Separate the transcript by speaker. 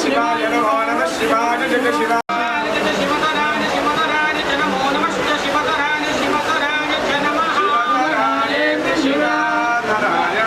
Speaker 1: శివాయ నమో నమ శివాయ జగ శివాయ శివతరాయ నమో నమ శివతరాయ నమ శివతరాయ శివతరాయ